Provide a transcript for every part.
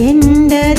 என்ற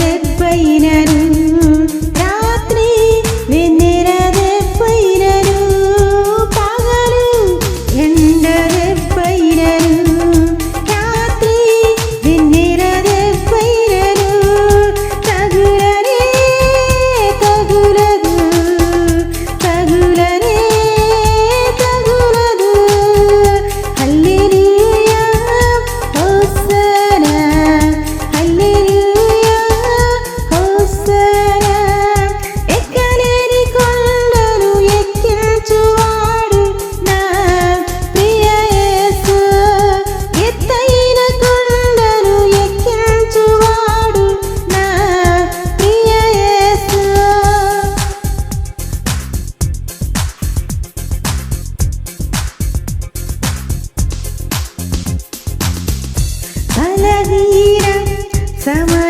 நல்ல வீரம் சம